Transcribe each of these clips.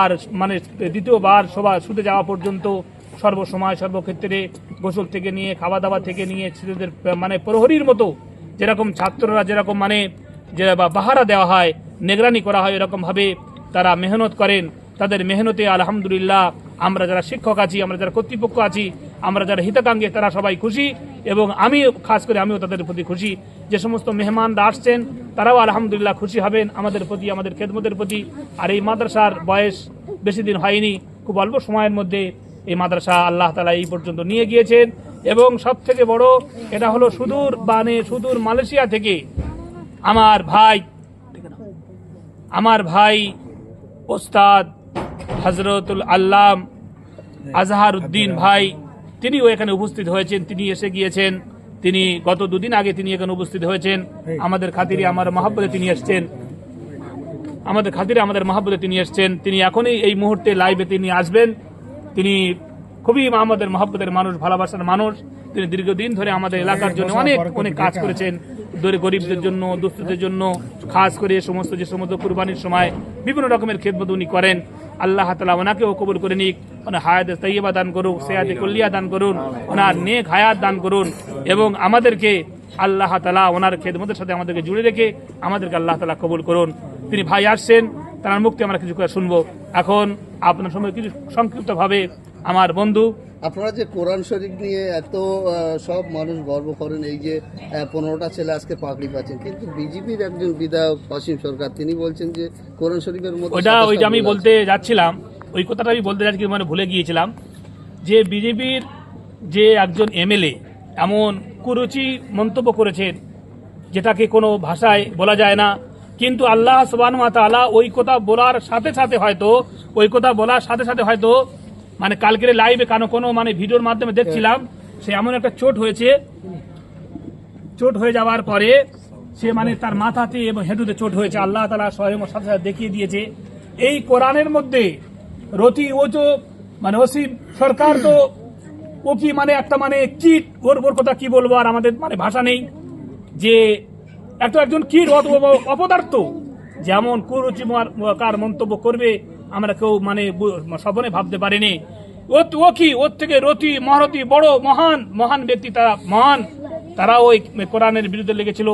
আর মানে দ্বিতীয়বার সবার শুতে যাওয়া পর্যন্ত সর্বসময়, সর্বক্ষেত্রে গোসল থেকে নিয়ে খাওয়া দাওয়া থেকে নিয়ে ছেলেদের মানে প্রহরীর মতো যেরকম ছাত্ররা যেরকম মানে যে বাহারা দেওয়া হয়, নিগরানি করা হয় এরকমভাবে তারা মেহনত করেন। তাদের মেহনতে আলহামদুলিল্লাহ আমরা যারা শিক্ষক আছি, আমরা যারা কর্তৃপক্ষ আছি, আমরা যারা হিতাকাঙ্ক্ষী, তারা সবাই খুশি এবং আমি খাস করে আমিও তাদের প্রতি খুশি। যে সমস্ত মেহমানরা আসছেন, তারাও আলহামদুলিল্লাহ খুশি হবেন আমাদের প্রতি, আমাদের খেদমতের প্রতি। আর এই মাদ্রাসার বয়স বেশি দিন হয়নি, খুব অল্প সময়ের মধ্যে এই মাদ্রাসা আল্লাহ তালা এই পর্যন্ত নিয়ে গিয়েছেন। এবং সব থেকে বড় এটা হলো সুদূর মানে সুদূর মালয়েশিয়া থেকে আমার ভাই আমার ভাই ওস্তাদ হজরতুল আল্লাম আজহার উদ্দিন ভাই তিনিও এখানে উপস্থিত হয়েছেন তিনি এসে গিয়েছেন। তিনি গত দুদিন আগে তিনি এখানে উপস্থিত হয়েছেন। আমাদের খাতিরে আমার মহাব্বতে তিনি এসছেন। আমাদের খাতিরে আমাদের মহাব্বতে তিনি এসছেন। তিনি এখনই এই মুহূর্তে লাইভে তিনি আসবেন। তিনি খুবই আমাদের মহাব্বতের মানুষ ভালোবাসার মানুষ। তিনি দীর্ঘদিন ধরে আমাদের এলাকার জন্য অনেক অনেক কাজ করেছেন। দরে গরিবদের জন্য দুস্থদের জন্য খাস করে সমস্ত যে সমস্ত কুরবানির সময় বিভিন্ন রকমের খেদমত উনি করেন। আল্লাহ তালা ওনাকেও কবুল করে নিক। ওনার হায়াত তৈবা দান করুক সেয়াদে কল্লিয়া দান করুন ওনার নেক হায়াত দান করুন এবং আমাদেরকে আল্লাহ তালা ওনার খেদমতের সাথে আমাদেরকে জুড়ে রেখে আমাদেরকে আল্লাহ তালা কবুল করুন। তিনি ভাই আসছেন তার মুক্তি আমরা কিছু করে শুনব। এখন আপনার সময় কিছু সংক্ষিপ্তভাবে আমার বন্ধু। আপনারা যে কোরআন শরীফ নিয়ে এত সব মানুষ গর্ব করেন এই যে পনেরোটা ছেলে আজকে পাকড়ি পাচ্ছেন কিন্তু বিজেপির একজন বিধায়ক অসীম সরকার তিনি বলছেন যে কোরআন শরীফের মধ্যে ওইটা ওইটা আমি বলতে যাচ্ছিলাম ওই কথাটা আমি বলতে যাচ্ছি মানে ভুলে গিয়েছিলাম যে বিজেপির যে একজন এমএলএ এমন কুরুচি মন্তব্য করেছেন যেটাকে কোনো ভাষায় বলা যায় না কিন্তু আল্লাহ সুবান তাআলা ওই কথা বলার সাথে সাথে হয়তো ওই কথা বলার সাথে সাথে হয়তো মানে কালকের লাইভে কানো কোনো মানে ভিডিওর মাধ্যমে দেখছিলাম, সে এমন একটা চোট হয়েছে। চোট হয়ে যাওয়ার পরে সে মানে তার মাথাতে এবং হেঁটুতে চোট হয়েছে। আল্লাহ তালা ওর সাথে সাথে দেখিয়ে দিয়েছে। এই কোরআনের মধ্যে রতি ও তো মানে ওসিম সরকার তো ও কি মানে একটা মানে কিট, ওর ওর কথা কি বলব আর আমাদের মানে ভাষা নেই। যে একটা একজন কিট অপদার্থ, যেমন কুরুচি কার মন্তব্য করবে আমরা কেউ মানে স্বপ্নে ভাবতে পারিনি। ও ও কি? ওর থেকে রতি, মহারতি, বড়, মহান মহান ব্যক্তি তারা, মহান। তারা ওই কোরআনের বিরুদ্ধে লেগেছিল।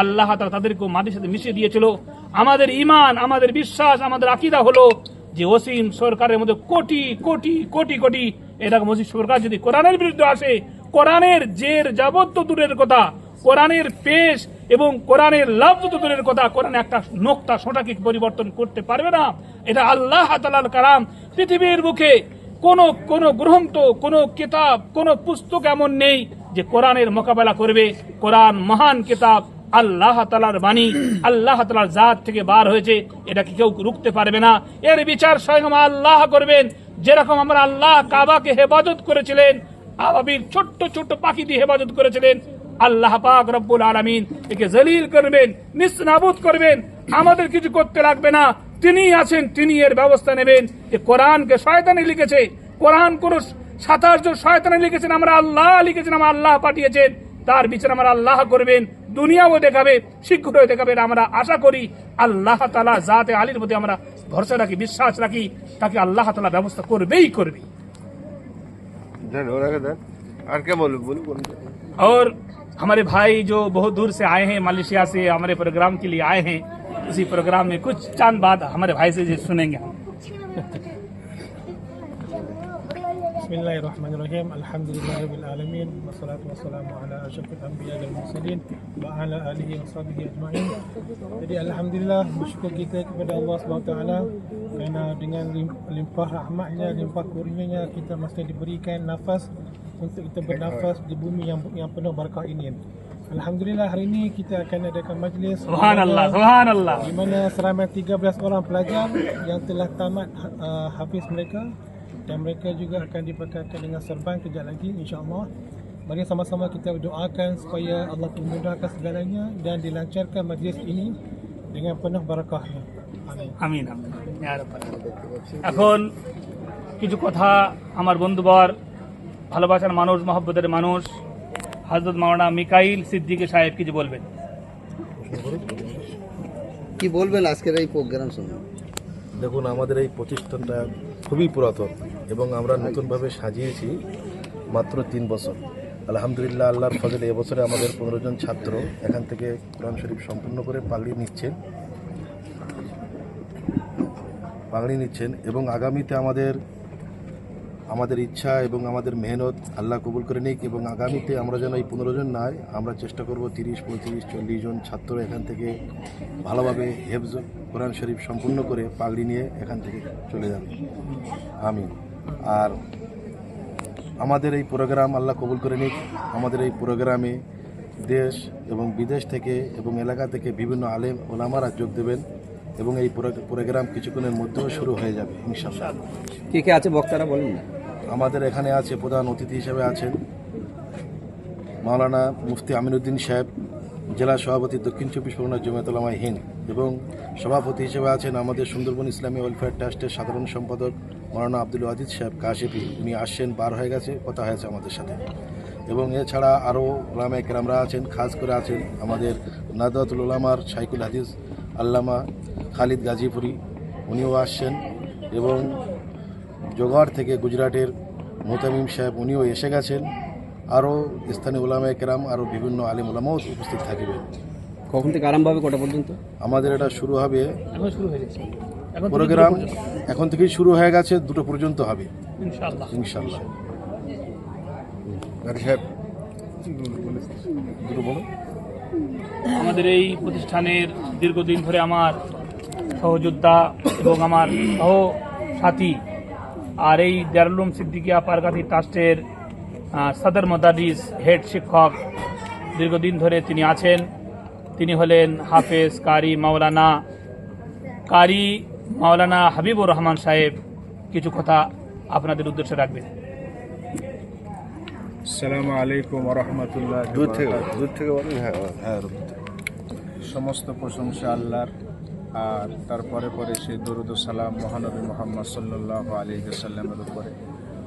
আল্লাহ তারা তাদেরকে মাটির সাথে মিশিয়ে দিয়েছিল। আমাদের ইমান আমাদের বিশ্বাস, আমাদের আকিদা হলো যে ওসিম সরকারের মধ্যে কোটি কোটি কোটি কোটি, এরকম ওসিম সরকার যদি কোরআনের বিরুদ্ধে আসে, কোরআনের জের যাবত্য দূরের কথা। কোরআনের পেশ এবং কোরআনের লাভ দূরের কথা, কোরআন একটা নোক্তা সোটাকে পরিবর্তন করতে পারবে না। এটা আল্লাহ তালাল কালাম। পৃথিবীর মুখে কোন কোন গ্রন্থ, কোন কিতাব, কোন পুস্তক এমন নেই যে কোরআনের মোকাবেলা করবে। কোরআন মহান কিতাব, আল্লাহ তালার বাণী, আল্লাহ তালার জাত থেকে বার হয়েছে। এটাকে কেউ রুখতে পারবে না। এর বিচার স্বয়ং আল্লাহ করবেন। যেরকম আমরা আল্লাহ কাবাকে হেফাজত করেছিলেন আবাবির ছোট্ট ছোট্ট পাখি দিয়ে হেফাজত করেছিলেন আল্লাহ পাক রব্বুল আলমিন একে জলিল করবেন নিস্নাবুদ করবেন আমাদের কিছু করতে লাগবে না। তিনি আছেন তিনি এর ব্যবস্থা নেবেন। যে কোরআনকে শয়তানে লিখেছে কোরআন কোন সাতাশ জন শয়তানে লিখেছেন আমরা আল্লাহ লিখেছেন আমরা আল্লাহ পাঠিয়েছেন। তার বিচার আমরা আল্লাহ করবেন দুনিয়াও দেখাবে শীঘ্রই দেখাবে আমরা আশা করি আল্লাহ তালা যাতে আলীর প্রতি আমরা ভরসা রাখি বিশ্বাস রাখি তাকে আল্লাহ তালা ব্যবস্থা করবেই করবে। আর কে বলব বলুন हमारे भाई जो बहुत दूर से आए हैं, मलेशिया से हमारे प्रोग्राम के लिए आए हैं, उसी प्रोग्राम में कुछ चाँद बात हमारे भाई से सुनेंगे jadi alhamdulillah bersyukur kita kepada Allah dengan limpah rahmatnya, limpah kurnianya kita masih diberikan nafas untuk kita bernafas di bumi yang yang penuh barakah ini. Alhamdulillah hari ini kita akan adakan majlis Subhanallah, Subhanallah. Di mana seramai 13 orang pelajar yang telah tamat uh, hafiz mereka Dan mereka juga akan diperkatakan dengan serban kejap lagi insyaAllah. Mari sama-sama kita doakan supaya Allah memudahkan segalanya Dan dilancarkan majlis ini dengan penuh barakahnya. আমিন। এখন কিছু কথা আমার বন্ধুবর ভালোবাসার মানুষ মহব্বতের মানুষ হজরত মাওলানা মিকাইল সিদ্দিকী সাহেব কিছু বলবেন? কি বলবেন আজকের এই প্রোগ্রাম শুনে? দেখুন আমাদের এই প্রতিষ্ঠানটা খুবই পুরাতন এবং আমরা নতুনভাবে সাজিয়েছি মাত্র তিন বছর। আলহামদুলিল্লাহ আল্লাহর ফজলে এবছরে আমাদের পনেরো জন ছাত্র এখান থেকে কোরআন শরীফ সম্পূর্ণ করে পালিয়ে নিচ্ছেন। পাগড়ি নিচ্ছেন এবং আগামীতে আমাদের আমাদের ইচ্ছা এবং আমাদের মেহনত আল্লাহ কবুল করে নিক এবং আগামীতে আমরা যেন এই পনেরো জন নয় আমরা চেষ্টা করব তিরিশ, পঁয়ত্রিশ, চল্লিশ জন ছাত্র এখান থেকে ভালোভাবে হেফজ কোরআন শরীফ সম্পূর্ণ করে পাগড়ি নিয়ে এখান থেকে চলে যাবে। আমি আর আমাদের এই প্রোগ্রাম আল্লাহ কবুল করে নিক। আমাদের এই প্রোগ্রামে দেশ এবং বিদেশ থেকে এবং এলাকা থেকে বিভিন্ন আলেম, ওলামারা যোগ দেবেন। এবং এই প্রোগ্রাম কিছুক্ষণের মধ্যেও শুরু হয়ে যাবে ইনশাআল্লাহ। কে কে আছে বক্তারা বলুন না। আমাদের এখানে আছে প্রধান অতিথি হিসেবে আছেন মাওলানা মুফতি আমিনুদ্দিন সাহেব জেলা সভাপতি দক্ষিণ চব্বিশ পরগনা জমিয়তলামা হিন্দ এবং সভাপতি হিসেবে আছেন আমাদের সুন্দরবন ইসলামী ওয়েলফেয়ার ট্রাস্টের সাধারণ সম্পাদক মাওলানা আব্দুল আজিজ সাহেব কাশিফি উনি আসছেন বার হয়ে গেছে কথা হয়েছে আমাদের সাথে। এবং এছাড়া আরও ওলামা কেরামরা আছেন খাস করে আছেন আমাদের নাদাতুল ওলামার সাইকুল হাদিস আল্লামা খালিদ গাজীপুরি উনিও আসছেন এবং জোগাড় থেকে গুজরাটের মোতামিম সাহেব উনিও এসে গেছেন। আরও স্থানীয় ওলামায় কেরাম আরও বিভিন্ন আলিম ওলামাও উপস্থিত থাকবেন। কখন থেকে আরম্ভ হবে? কটা পর্যন্ত? আমাদের এটা শুরু হবে এখন শুরু হয়ে গেছে। এখন প্রোগ্রাম এখন থেকেই শুরু হয়ে গেছে দুটো পর্যন্ত হবে। ইনশাল্লাহ সাহেব দুটো বলো। আমাদের এই প্রতিষ্ঠানের দীর্ঘদিন ধরে আমার সহযোদ্ধা এবং আমার সহ সাথী আর এই দারুলুম সিদ্দিকিয়া পারগাথি ট্রাস্টের সদর মদারিস হেড শিক্ষক দীর্ঘদিন ধরে তিনি আছেন। তিনি হলেন হাফেজ কারি মাওলানা কারি মাওলানা হাবিবুর রহমান সাহেব। কিছু কথা আপনাদের উদ্দেশ্যে রাখবেন। আসসালামু আলাইকুম রহমতুল্লাহ দূর থেকে দূর থেকে বলেন হ্যাঁ হ্যাঁ সমস্ত প্রশংসা আল্লাহর আর তারপরে পরে সেই দরুদ সালাম মহানবী মোহাম্মদ সাল্লাহ আলী সাল্লামের উপরে।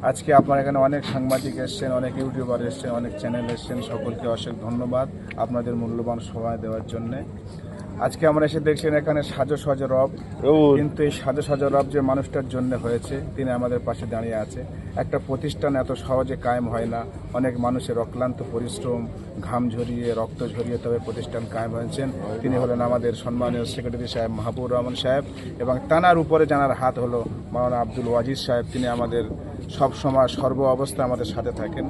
আজকে আপনার এখানে অনেক সাংবাদিক এসছেন অনেক ইউটিউবার এসছেন অনেক চ্যানেল এসছেন সকলকে অশেষ ধন্যবাদ আপনাদের মূল্যবান সময় দেওয়ার জন্যে। আজকে আমরা এসে দেখছেন এখানে সাজো সাজো রব। কিন্তু এই সাজো সাজো রব যে মানুষটার জন্য হয়েছে তিনি আমাদের পাশে দাঁড়িয়ে আছে। একটা প্রতিষ্ঠান এত সহজে কায়েম হয় না। অনেক মানুষের অক্লান্ত পরিশ্রম ঘাম ঝরিয়ে রক্ত ঝরিয়ে তবে প্রতিষ্ঠান কায়েম হয়েছেন। তিনি হলেন আমাদের সম্মানীয় সেক্রেটারি সাহেব মাহবুব রহমান সাহেব এবং তানার উপরে জানার হাত হলো মাওলানা আব্দুল ওয়াজিজ সাহেব। তিনি আমাদের সব সময় সর্ব অবস্থা আমাদের সাথে থাকেন।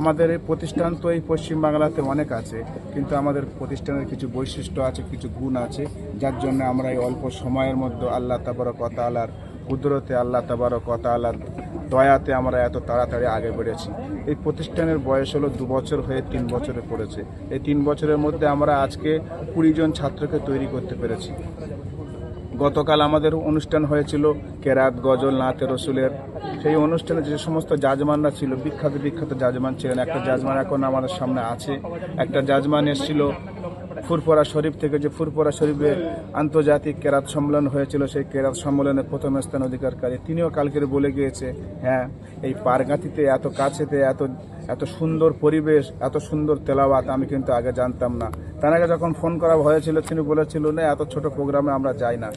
আমাদের এই প্রতিষ্ঠান তো এই পশ্চিমবাংলাতে অনেক আছে, কিন্তু আমাদের প্রতিষ্ঠানের কিছু বৈশিষ্ট্য আছে, কিছু গুণ আছে, যার জন্য আমরা এই অল্প সময়ের মধ্যে আল্লাহ তাবারক আলার কুদরতে, আল্লাহ তাবারক আলার দয়াতে আমরা এত তাড়াতাড়ি আগে বেড়েছি। এই প্রতিষ্ঠানের বয়স হলো দু বছর হয়ে তিন বছরে পড়েছে। এই তিন বছরের মধ্যে আমরা আজকে কুড়ি জন ছাত্রকে তৈরি করতে পেরেছি। গতকাল আমাদের অনুষ্ঠান হয়েছিল কেরাত, গজল, নাতে রসুলের। সেই অনুষ্ঠানে যে সমস্ত জাজমানরা ছিল, বিখ্যাত বিখ্যাত জাজমান ছিলেন। একটা জাজমান এখন আমাদের সামনে আছে। একটা জাজমান এসেছিল ফুরপরা শরীফ থেকে যে ফুরপরা শরীফে আন্তর্জাতিক কেরাত সম্মেলন হয়েছিল, সেই কেরাত সম্মেলনে প্রথম স্থান অধিকারকারী তিনিও কালকের বলে গিয়েছে হ্যাঁ এই পারগাতিতে, এত কাছেতে, এত এত সুন্দর পরিবেশ, এত সুন্দর তেলাওয়াত আমি কিন্তু আগে জানতাম না। তার আগে যখন ফোন করা হয়েছিল, তিনি বলেছিল, না, এত ছোট প্রোগ্রামে আমরা যাই না।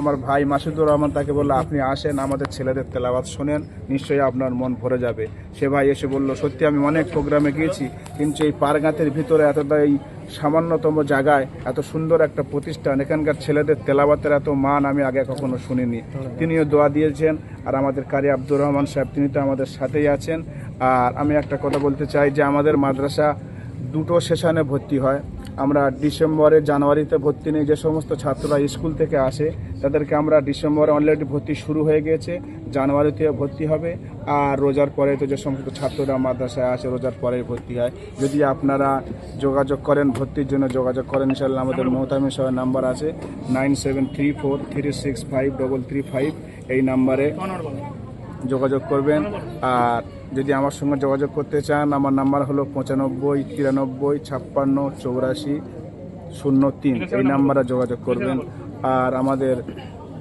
আমার ভাই মাসুদুর রহমান তাকে বলল, আপনি আসেন, আমাদের ছেলেদের তেলাওয়াত শোনেন, নিশ্চয়ই আপনার মন ভরে যাবে। সে ভাই এসে বলল, সত্যি আমি অনেক প্রোগ্রামে গিয়েছি, কিন্তু এই পারগাতের ভিতরে এতটা এই সামান্যতম জায়গায় এত সুন্দর একটা প্রতিষ্ঠান। এখানকার ছেলেদের তেলাবাতের এত মান আমি আগে কখনো শুনিনি। তিনিও দোয়া দিয়েছেন, আর আমাদের কারি আব্দুর রহমান সাহেব, তিনি তো আমাদের সাথেই আছেন। আর আমি একটা কথা বলতে চাই যে আমাদের মাদ্রাসা দুটো সেশনে ভর্তি হয়। আমরা ডিসেম্বরে, জানুয়ারিতে ভর্তি নেই। যে সমস্ত ছাত্ররা স্কুল থেকে আসে, তাদেরকে আমরা ডিসেম্বরে অলরেডি ভর্তি শুরু হয়ে গিয়েছে জানুয়ারিতে ভর্তি হবে। আর রোজার পরে তো যে সমস্ত ছাত্ররা মাদ্রাসায় আসে, রোজার পরে ভর্তি হয়। যদি আপনারা যোগাযোগ করেন, ভর্তির জন্য যোগাযোগ করেন ইনশাল্লাহ আমাদের মহতামি সহ নাম্বার আছে nine seven three four three six five double three five. এই নাম্বারে যোগাযোগ করবেন। আর যদি আমার সঙ্গে যোগাযোগ করতে চান আমার নাম্বার হলো পঁচানব্বই তিরানব্বই ছাপ্পান্ন চৌরাশি শূন্য তিন। এই নাম্বারে যোগাযোগ করবেন। আর আমাদের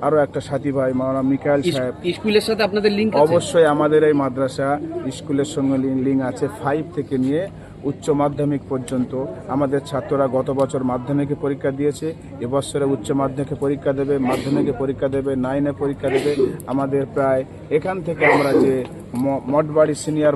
আরও একটা সাথী ভাই মাওলানা মিকাইল সাহেব। স্কুলের সাথে আপনাদের লিঙ্ক অবশ্যই আমাদের এই মাদ্রাসা স্কুলের সঙ্গে লিঙ্ক আছে। ফাইভ থেকে নিয়ে উচ্চ মাধ্যমিক পর্যন্ত আমাদের ছাত্ররা গত বছর মাধ্যমিকে পরীক্ষা দিয়েছে, এবছরে উচ্চ মাধ্যমিকে পরীক্ষা দেবে, মাধ্যমিকে পরীক্ষা দেবে নাইনে পরীক্ষা দেবে। আমাদের প্রায় এখান থেকে আমরা যে মঠবাড়ি সিনিয়র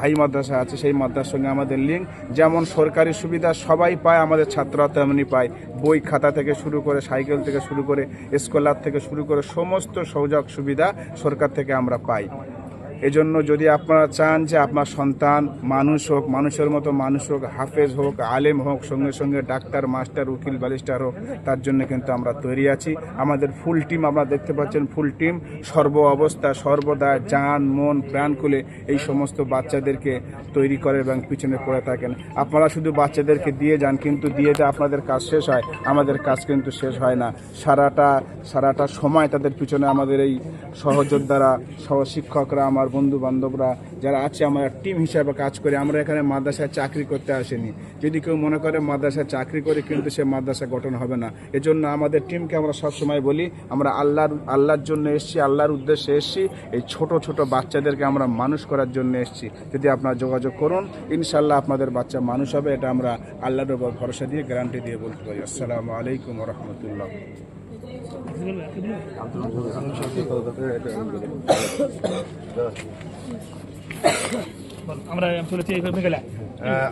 হাই মাদ্রাসা আছে, সেই মাদ্রাসার সঙ্গে আমাদের লিঙ্ক যেমন সরকারি সুবিধা সবাই পায়, আমাদের ছাত্ররা তেমনি পায়। বই খাতা থেকে শুরু করে, সাইকেল থেকে শুরু করে স্কলার থেকে শুরু করে, সমস্ত সৌযোগ সুবিধা সরকার থেকে আমরা পাই। এজন্য যদি আপনারা চান যে আপনার সন্তান মানুষ হোক, মানুষের মতো মানুষ হোক, হাফেজ হোক, আলেম হোক, সঙ্গে সঙ্গে ডাক্তার, মাস্টার, উকিল ব্যালিস্টার হোক, তার জন্য কিন্তু আমরা তৈরি আছি। আমাদের ফুল টিম আপনারা দেখতে পাচ্ছেন, ফুল টিম, সর্ব অবস্থা, সর্বদা যান মন, প্রাণ খুলে এই সমস্ত বাচ্চাদেরকে তৈরি করে এবং পিছনে পড়ে থাকেন। আপনারা শুধু বাচ্চাদেরকে দিয়ে যান, কিন্তু দিয়ে যে আপনাদের কাজ শেষ হয়, আমাদের কাজ কিন্তু শেষ হয় না। সারাটা সারাটা সময় তাদের পিছনে আমাদের এই সহযোদ্ধারা, সহশিক্ষকরা, আমার বন্ধু বান্ধবরা যারা আছে, আমরা টিম হিসাবে কাজ করে। আমরা এখানে মাদ্রাসায় চাকরি করতে আসেনি। যদি কেউ মনে করে মাদ্রাসায় চাকরি করে, কিন্তু সে মাদ্রাসা গঠন হবে না। এজন্য আমাদের টিমকে আমরা সবসময় বলি, আমরা আল্লাহর আল্লাহর জন্য এসেছি, আল্লাহর উদ্দেশ্যে এসেছি। এই ছোট ছোট বাচ্চাদেরকে আমরা মানুষ করার জন্য এসেছি। যদি আপনারা যোগাযোগ করুন ইনশাল্লাহ আপনাদের বাচ্চা মানুষ হবে। এটা আমরা আল্লাহর উপর ভরসা দিয়ে গ্যারান্টি দিয়ে বলতে পারি। আসসালামু আলাইকুম রহমতুল্লাহ। আমরা চলেছি এইভাবে গেলে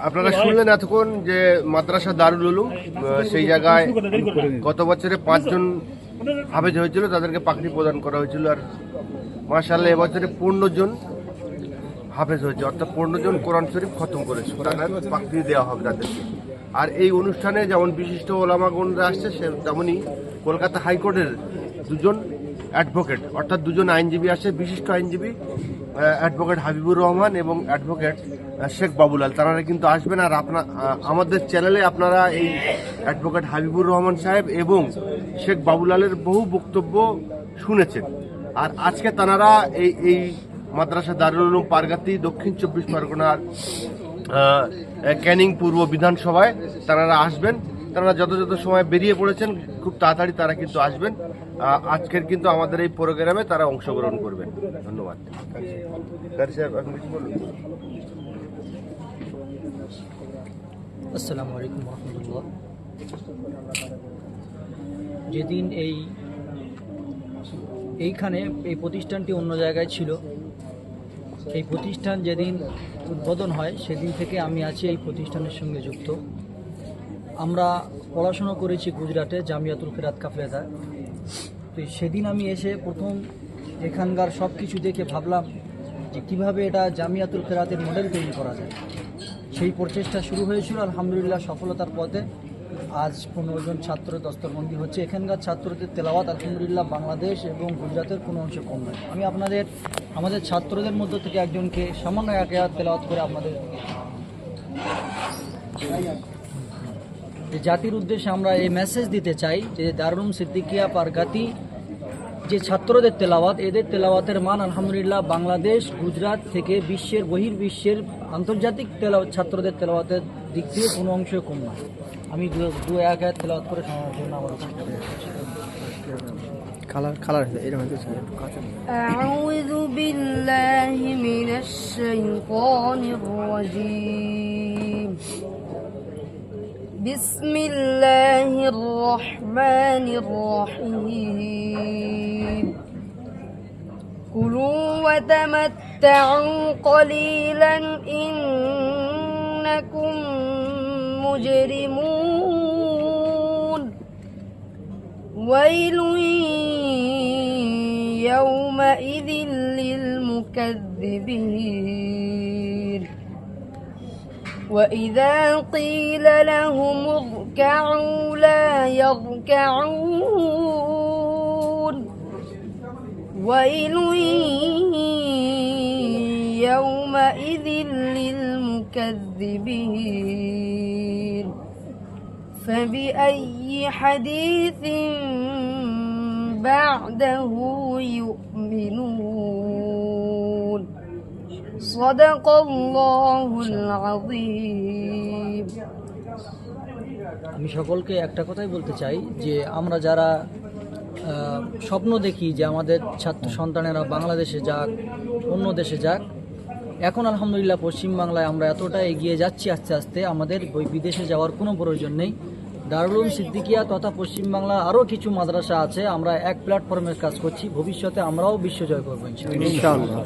আপনারা শুনলেন এতক্ষণ যে মাদ্রাসা দারুল উলুম সেই জায়গায় গত বছরে পাঁচজন হাফেজ হয়েছিল তাদেরকে পাখড়ি প্রদান করা হয়েছিল আর মার্শাল্লাহ এবছরে পনেরো জন হাফেজ হয়েছে। অর্থাৎ পনেরো জন কোরআন শরীফ খতম করেছে। তাদের পাখড়ি দেওয়া হবে তাদেরকে। আর এই অনুষ্ঠানে যেমন বিশিষ্ট ওলামাগণরা আসছে সে তেমনই কলকাতা হাইকোর্টের দুজন অ্যাডভোকেট, অর্থাৎ দুজন আইনজীবী আসছে বিশিষ্ট আইনজীবী অ্যাডভোকেট হাবিবুর রহমান এবং অ্যাডভোকেট শেখ বাবুলাল তারা কিন্তু আসবেন আর আপনার আমাদের চ্যানেলে আপনারা এই অ্যাডভোকেট হাবিবুর রহমান সাহেব এবং শেখ বাবুলালের বহু বক্তব্য শুনেছেন। আর আজকে তারা এই এই মাদ্রাসা দারুল উলুম পারগাতি, দক্ষিণ চব্বিশ পরগনার ক্যানিং পূর্ব বিধানসভায় তারা আসবেন। তারা যত যত সময় বেরিয়ে পড়েছেন খুব তাড়াতাড়ি তারা কিন্তু আসবেন। আজকের কিন্তু আমাদের এই প্রোগ্রামে তারা অংশগ্রহণ করবেন। ধন্যবাদ। আসসালামু আলাইকুম রহমতুল্লাহ। যেদিন এই এইখানে এই প্রতিষ্ঠানটি অন্য জায়গায় ছিল এই প্রতিষ্ঠান যেদিন উদ্বোধন হয় সেদিন থেকে আমি আছি এই প্রতিষ্ঠানের সঙ্গে যুক্ত। আমরা পড়াশুনো করেছি গুজরাটে, জামিয়াতুল ফেরাত কাফলেদা তো সেদিন আমি এসে প্রথম এখানকার সব কিছু দেখে ভাবলাম যে কীভাবে এটা জামিয়াতুল ফেরাতের মডেল তৈরি করা যায়। সেই প্রচেষ্টা শুরু হয়েছিল, আলহামদুলিল্লাহ সফলতার পথে। আজ পনেরো জন ছাত্র দস্তরবন্দি হচ্ছে। এখানকার ছাত্রদের তেলাওয়াত, আলহামদুলিল্লাহ, বাংলাদেশ এবং গুজরাতের কোনো অংশে কম নয়। আমি আপনাদের, আমাদের ছাত্রদের মধ্য থেকে একজনকে সামান্য এক তেলাওয়াত করে আপনাদের যে জাতির উদ্দেশ্যে আমরা এই মেসেজ দিতে চাই যে দারুম সিদ্দিকিয়া পারগাতি যে ছাত্রদের তেলাওয়াত এদের তেলাওয়াতের মান আলহামদুলিল্লাহ বাংলাদেশ গুজরাট থেকে বিশ্বের বহির্বিশ্বের আন্তর্জাতিক তেলা ছাত্রদের তেলাওয়াতের দিক দিয়ে কোনো অংশ কম নয় আমি দু দু এক এক তেলাওয়াত করে শোনানোর জন্য আমার কালার কালার এরকম أعوذ بالله من الشيطان الرجيم بسم الله الرحمن الرحيم. كلوا وتمتعوا قليلا إنكم مجرمون. ويل يومئذ للمكذبين. وإذا قيل لهم اركعوا لا يركعون. ويل يومئذ للمكذبين. فبأي حديث بعده يؤمنون؟ صدق الله العظيم আমি সকলকে একটা কথাই বলতে চাই যে আমরা যারা আহ, স্বপ্ন দেখি যে আমাদের ছাত্র সন্তানেরা বাংলাদেশে যাক অন্য দেশে যাক এখন আলহামদুলিল্লাহ পশ্চিমবাংলায় আমরা এতটা এগিয়ে যাচ্ছি আস্তে আস্তে আমাদের ওই বিদেশে যাওয়ার কোনো প্রয়োজন নেই দারুল উলুম সিদ্দিকিয়া তথা পশ্চিমবাংলা আরও কিছু মাদ্রাসা আছে আমরা এক প্ল্যাটফর্মের কাজ করছি ভবিষ্যতে আমরাও বিশ্বজয় করবো ইনশাআল্লাহ। ইনশাআল্লাহ